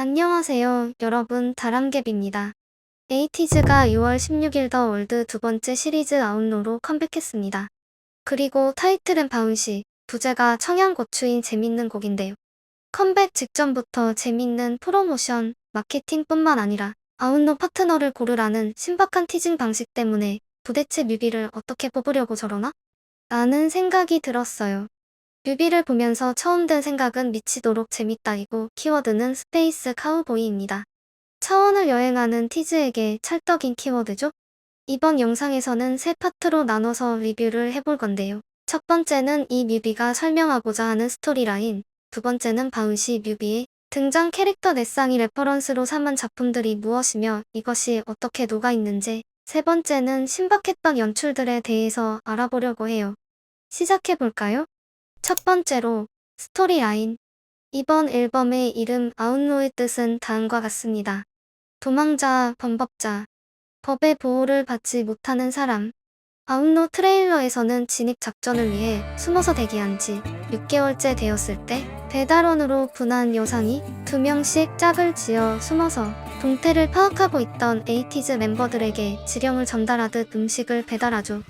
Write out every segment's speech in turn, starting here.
안녕하세요, 여러분. 다람갭입니다. 에이티즈가 6월 16일 더 월드 두 번째 시리즈 아웃로로 컴백했습니다. 그리고 타이틀은 바운시, 부제가 청양고추인 재밌는 곡인데요. 컴백 직전부터 재밌는 프로모션, 마케팅뿐만 아니라 아웃로 파트너를 고르라는 신박한 티징 방식 때문에 도대체 뮤비를 어떻게 뽑으려고 저러나? 라는 생각이 들었어요. 뮤비를 보면서 처음 든 생각은 미치도록 재밌다이고 키워드는 스페이스 카우보이입니다. 차원을 여행하는 티즈에게 찰떡인 키워드죠? 이번 영상에서는 세 파트로 나눠서 리뷰를 해볼 건데요. 첫 번째는 이 뮤비가 설명하고자 하는 스토리라인, 두 번째는 바운시 뮤비의 등장 캐릭터 넷상이 레퍼런스로 삼은 작품들이 무엇이며 이것이 어떻게 녹아있는지, 세 번째는 신박했던 연출들에 대해서 알아보려고 해요. 시작해볼까요? 첫 번째로 스토리 라인. 이번 앨범의 이름 아웃로의 뜻은 다음과 같습니다. 도망자, 범법자, 법의 보호를 받지 못하는 사람. 아웃로 트레일러에서는 진입 작전을 위해 숨어서 대기한 지 6개월째 되었을 때 배달원으로 분한 여상이 두 명씩 짝을 지어 숨어서 동태를 파악하고 있던 에이티즈 멤버들에게 지령을 전달하듯 음식을 배달하죠.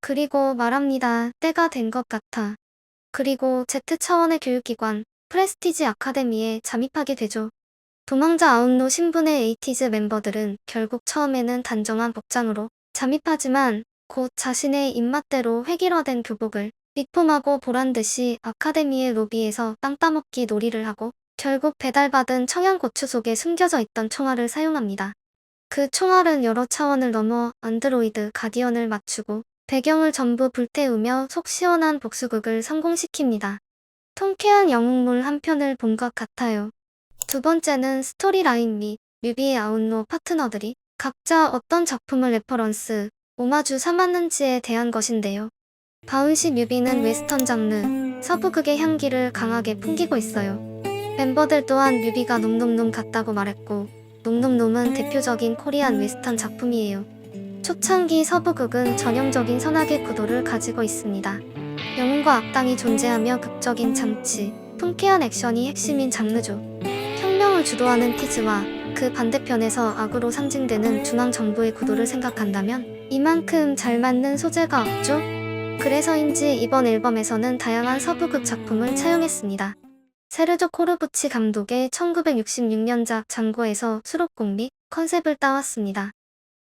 그리고 말합니다. 때가 된 것 같아. 그리고 Z차원의 교육기관 프레스티지 아카데미에 잠입하게 되죠. 도망자 아웃로 신분의 에이티즈 멤버들은 결국 처음에는 단정한 복장으로 잠입하지만 곧 자신의 입맛대로 획일화된 교복을 리폼하고 보란듯이 아카데미의 로비에서 땅 따먹기 놀이를 하고 결국 배달받은 청양고추 속에 숨겨져 있던 총알을 사용합니다. 그 총알은 여러 차원을 넘어 안드로이드 가디언을 맞추고 배경을 전부 불태우며 속 시원한 복수극을 성공시킵니다. 통쾌한 영웅물 한 편을 본 것 같아요. 두 번째는 스토리라인 및 뮤비의 아웃로 파트너들이 각자 어떤 작품을 레퍼런스, 오마주 삼았는지에 대한 것인데요. 바운시 뮤비는 웨스턴 장르, 서부극의 향기를 강하게 풍기고 있어요. 멤버들 또한 뮤비가 놈놈놈 같다고 말했고, 놈놈놈은 대표적인 코리안 웨스턴 작품이에요. 초창기 서부극은 전형적인 선악의 구도를 가지고 있습니다. 영웅과 악당이 존재하며 극적인 장치, 통쾌한 액션이 핵심인 장르죠. 혁명을 주도하는 티즈와 그 반대편에서 악으로 상징되는 중앙정부의 구도를 생각한다면 이만큼 잘 맞는 소재가 없죠? 그래서인지 이번 앨범에서는 다양한 서부극 작품을 차용했습니다. 세르조 코르부치 감독의 1966년작 장고에서 수록곡 및 컨셉을 따왔습니다.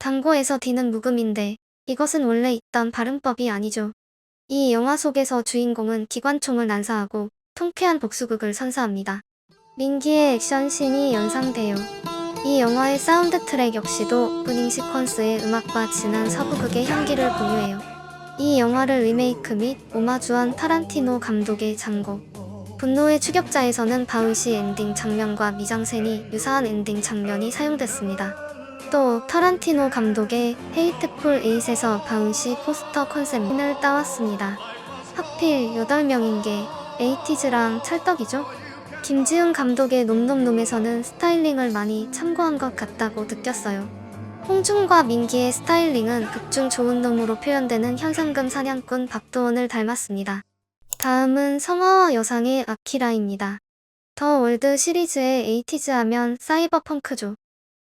단고에서 D는 묵음인데 이것은 원래 있던 발음법이 아니죠. 이 영화 속에서 주인공은 기관총을 난사하고 통쾌한 복수극을 선사합니다. 민기의 액션씬이 연상돼요. 이 영화의 사운드 트랙 역시도 오프닝 시퀀스의 음악과 진한 서부극의 향기를 공유해요. 이 영화를 리메이크 및 오마주한 타란티노 감독의 장고. 분노의 추격자에서는 바운시 엔딩 장면과 미장센이 유사한 엔딩 장면이 사용됐습니다. 또 타란티노 감독의 헤이트풀 에잇에서 바운시 포스터 컨셉을 따왔습니다. 하필 8명인 게 에이티즈랑 찰떡이죠? 김지훈 감독의 놈놈놈에서는 스타일링을 많이 참고한 것 같다고 느꼈어요. 홍준과 민기의 스타일링은 극중 좋은 놈으로 표현되는 현상금 사냥꾼 박도원을 닮았습니다. 다음은 성화와 여상의 아키라입니다. 더 월드 시리즈의 에이티즈 하면 사이버펑크죠.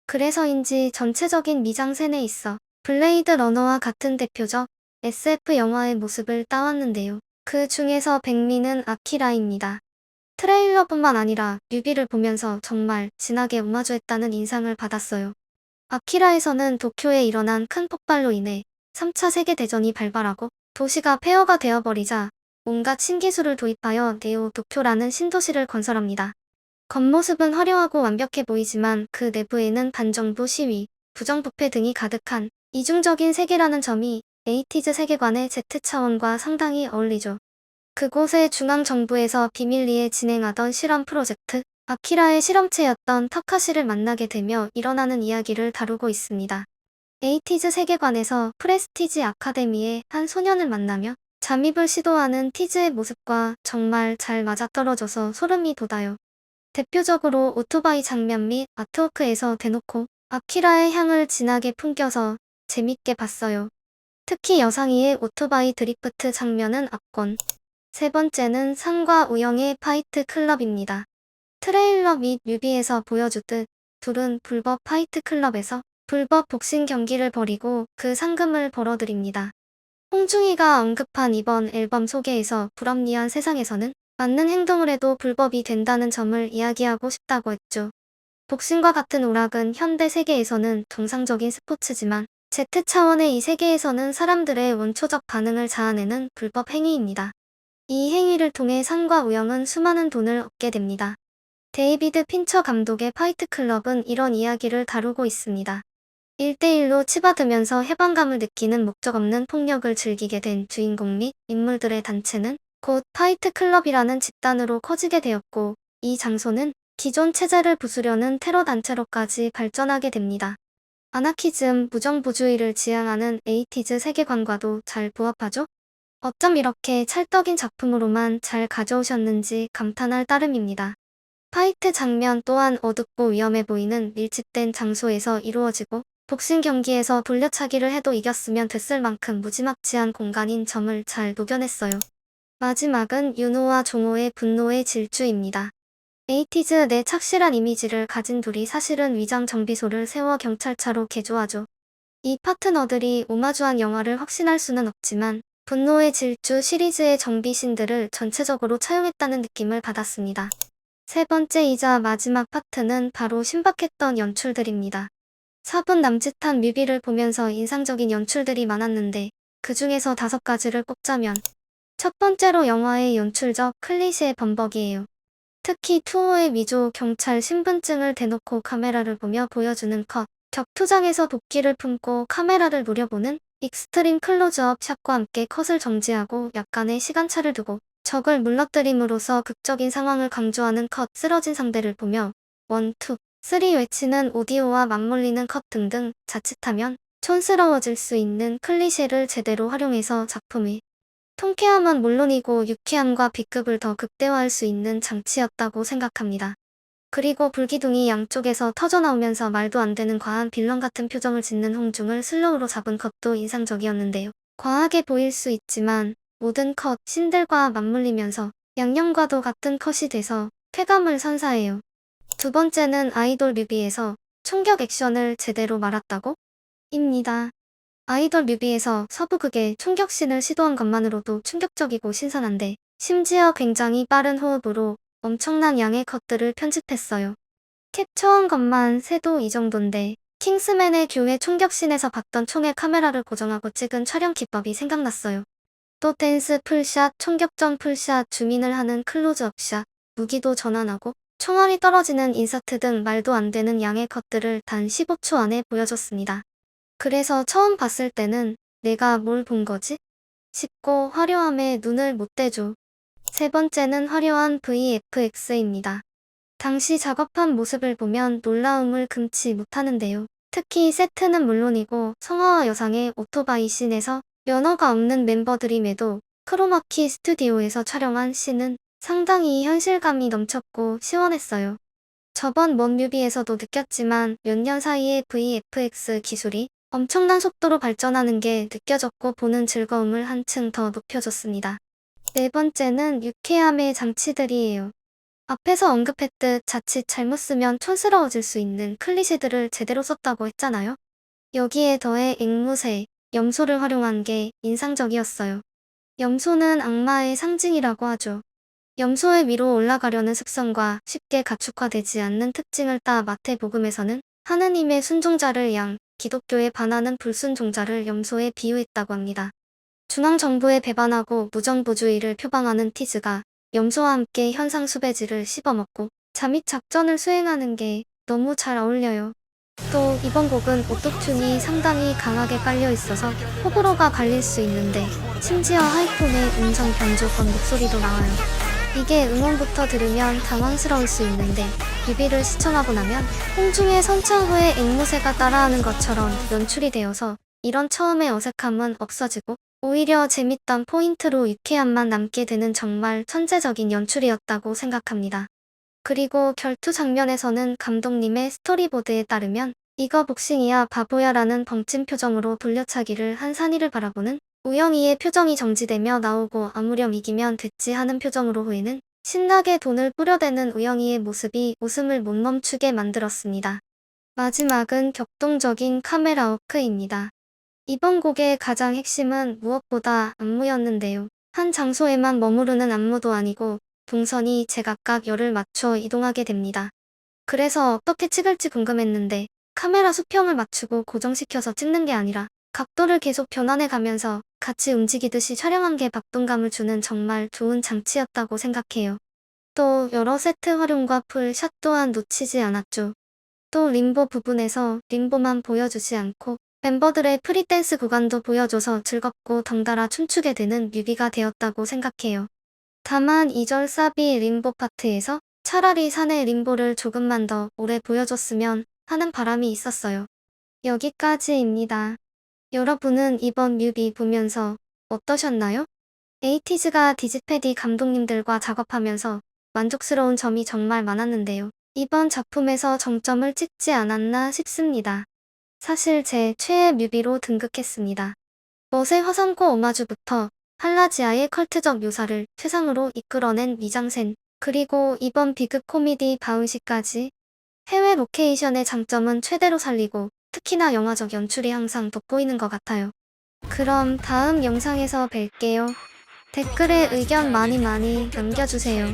그래서인지 전체적인 미장센에 있어 블레이드 러너와 같은 대표적 SF 영화의 모습을 따왔는데요. 그 중에서 백미는 아키라입니다. 트레일러뿐만 아니라 뮤비를 보면서 정말 진하게 오마주했다는 인상을 받았어요. 아키라에서는 도쿄에 일어난 큰 폭발로 인해 3차 세계대전이 발발하고 도시가 폐허가 되어버리자 온갖 신기술을 도입하여 네오 도쿄라는 신도시를 건설합니다. 겉모습은 화려하고 완벽해 보이지만 그 내부에는 반정부 시위, 부정부패 등이 가득한 이중적인 세계라는 점이 에이티즈 세계관의 Z차원과 상당히 어울리죠. 그곳의 중앙정부에서 비밀리에 진행하던 실험 프로젝트, 아키라의 실험체였던 타카시를 만나게 되며 일어나는 이야기를 다루고 있습니다. 에이티즈 세계관에서 프레스티지 아카데미의 한 소년을 만나며 잠입을 시도하는 티즈의 모습과 정말 잘 맞아떨어져서 소름이 돋아요. 대표적으로 오토바이 장면 및 아트워크에서 대놓고 아키라의 향을 진하게 풍겨서 재밌게 봤어요. 특히 여상이의 오토바이 드리프트 장면은 압권. 세 번째는 상과 우영의 파이트 클럽입니다. 트레일러 및 뮤비에서 보여주듯 둘은 불법 파이트 클럽에서 불법 복싱 경기를 벌이고 그 상금을 벌어들입니다. 홍중이가 언급한 이번 앨범 소개에서 불합리한 세상에서는 맞는 행동을 해도 불법이 된다는 점을 이야기하고 싶다고 했죠. 복싱과 같은 오락은 현대 세계에서는 정상적인 스포츠지만 Z 차원의 이 세계에서는 사람들의 원초적 반응을 자아내는 불법 행위입니다. 이 행위를 통해 상과 우영은 수많은 돈을 얻게 됩니다. 데이비드 핀처 감독의 파이트 클럽은 이런 이야기를 다루고 있습니다. 1대1로 치받으면서 해방감을 느끼는 목적 없는 폭력을 즐기게 된 주인공 및 인물들의 단체는 곧 파이트 클럽이라는 집단으로 커지게 되었고 이 장소는 기존 체제를 부수려는 테러 단체로까지 발전하게 됩니다. 아나키즘, 무정부주의를 지향하는 에이티즈 세계관과도 잘 부합하죠? 어쩜 이렇게 찰떡인 작품으로만 잘 가져오셨는지 감탄할 따름입니다. 파이트 장면 또한 어둡고 위험해 보이는 밀집된 장소에서 이루어지고 복싱 경기에서 돌려차기를 해도 이겼으면 됐을 만큼 무지막지한 공간인 점을 잘 녹여냈어요. 마지막은 윤호와 종호의 분노의 질주입니다. 에이티즈 내 착실한 이미지를 가진 둘이 사실은 위장 정비소를 세워 경찰차로 개조하죠. 이 파트너들이 오마주한 영화를 확신할 수는 없지만 분노의 질주 시리즈의 정비신들을 전체적으로 차용했다는 느낌을 받았습니다. 세 번째이자 마지막 파트는 바로 신박했던 연출들입니다. 4분 남짓한 뮤비를 보면서 인상적인 연출들이 많았는데 그 중에서 다섯 가지를 꼽자면 첫 번째로 영화의 연출적 클리셰 범벅이에요. 특히 투어의 미조 경찰 신분증을 대놓고 카메라를 보며 보여주는 컷, 격투장에서 도끼를 품고 카메라를 노려보는 익스트림 클로즈업 샷과 함께 컷을 정지하고 약간의 시간차를 두고 적을 물러뜨림으로써 극적인 상황을 강조하는 컷, 쓰러진 상대를 보며 원, 투, 쓰리 외치는 오디오와 맞물리는 컷 등등 자칫하면 촌스러워질 수 있는 클리셰를 제대로 활용해서 작품의 통쾌함은 물론이고 유쾌함과 B급을 더 극대화할 수 있는 장치였다고 생각합니다. 그리고 불기둥이 양쪽에서 터져나오면서 말도 안 되는 과한 빌런 같은 표정을 짓는 홍중을 슬로우로 잡은 컷도 인상적이었는데요. 과하게 보일 수 있지만 모든 컷, 신들과 맞물리면서 양념과도 같은 컷이 돼서 쾌감을 선사해요. 두 번째는 아이돌 뮤비에서 총격 액션을 제대로 말았다고? 입니다. 아이돌 뮤비에서 서부극의 총격신을 시도한 것만으로도 충격적이고 신선한데 심지어 굉장히 빠른 호흡으로 엄청난 양의 컷들을 편집했어요. 캡처한 것만 세도 이 정도인데 킹스맨의 교회 총격신에서 봤던 총에 카메라를 고정하고 찍은 촬영 기법이 생각났어요. 또 댄스 풀샷, 총격전 풀샷, 주민을 하는 클로즈업 샷, 무기도 전환하고 총알이 떨어지는 인서트 등 말도 안 되는 양의 컷들을 단 15초 안에 보여줬습니다. 그래서 처음 봤을 때는 내가 뭘 본 거지? 싶고 화려함에 눈을 못 떼죠. 세 번째는 화려한 VFX입니다. 당시 작업한 모습을 보면 놀라움을 금치 못하는데요. 특히 세트는 물론이고 성화와 여상의 오토바이 씬에서 면허가 없는 멤버들임에도 크로마키 스튜디오에서 촬영한 씬은 상당히 현실감이 넘쳤고 시원했어요. 저번 먼 뮤비에서도 느꼈지만 몇 년 사이에 VFX 기술이 엄청난 속도로 발전하는 게 느껴졌고 보는 즐거움을 한층 더 높여줬습니다. 네 번째는 유쾌함의 장치들이에요. 앞에서 언급했듯 자칫 잘못 쓰면 촌스러워질 수 있는 클리셰들을 제대로 썼다고 했잖아요. 여기에 더해 앵무새, 염소를 활용한 게 인상적이었어요. 염소는 악마의 상징이라고 하죠. 염소의 위로 올라가려는 습성과 쉽게 가축화되지 않는 특징을 따 마태복음에서는 하느님의 순종자를 양, 기독교에 반하는 불순종자를 염소에 비유했다고 합니다. 중앙정부에 배반하고 무정부주의를 표방하는 티즈가 염소와 함께 현상 수배지를 씹어먹고 잠입 작전을 수행하는 게 너무 잘 어울려요. 또 이번 곡은 오토튠이 상당히 강하게 깔려 있어서 호불호가 갈릴 수 있는데 심지어 하이톤의 음성 변조건 목소리도 나와요. 이게 음원부터 들으면 당황스러울 수 있는데 뮤비를 시청하고 나면 홍중의 선창 후에 앵무새가 따라하는 것처럼 연출이 되어서 이런 처음의 어색함은 없어지고 오히려 재밌던 포인트로 유쾌함만 남게 되는 정말 천재적인 연출이었다고 생각합니다. 그리고 결투 장면에서는 감독님의 스토리보드에 따르면 이거 복싱이야 바보야 라는 벙찐 표정으로 돌려차기를 한 산이를 바라보는 우영이의 표정이 정지되며 나오고 아무렴 이기면 됐지 하는 표정으로 후에는 신나게 돈을 뿌려대는 우영이의 모습이 웃음을 못 멈추게 만들었습니다. 마지막은 격동적인 카메라 워크입니다. 이번 곡의 가장 핵심은 무엇보다 안무였는데요. 한 장소에만 머무르는 안무도 아니고 동선이 제각각 열을 맞춰 이동하게 됩니다. 그래서 어떻게 찍을지 궁금했는데 카메라 수평을 맞추고 고정시켜서 찍는 게 아니라 각도를 계속 변환해 가면서 같이 움직이듯이 촬영한 게 박동감을 주는 정말 좋은 장치였다고 생각해요. 또 여러 세트 활용과 풀 샷 또한 놓치지 않았죠. 또 림보 부분에서 림보만 보여주지 않고 멤버들의 프리댄스 구간도 보여줘서 즐겁고 덩달아 춤추게 되는 뮤비가 되었다고 생각해요. 다만 2절 사비 림보 파트에서 차라리 산의 림보를 조금만 더 오래 보여줬으면 하는 바람이 있었어요. 여기까지입니다. 여러분은 이번 뮤비 보면서 어떠셨나요? 에이티즈가 디지패디 감독님들과 작업하면서 만족스러운 점이 정말 많았는데요. 이번 작품에서 정점을 찍지 않았나 싶습니다. 사실 제 최애 뮤비로 등극했습니다. 멋의 화성고 오마주부터 팔라지아의 컬트적 묘사를 최상으로 이끌어낸 미장센, 그리고 이번 비극 코미디 바운시까지 해외 로케이션의 장점은 최대로 살리고 특히나 영화적 연출이 항상 돋보이는 것 같아요. 그럼 다음 영상에서 뵐게요. 댓글에 의견 많이 많이 남겨주세요.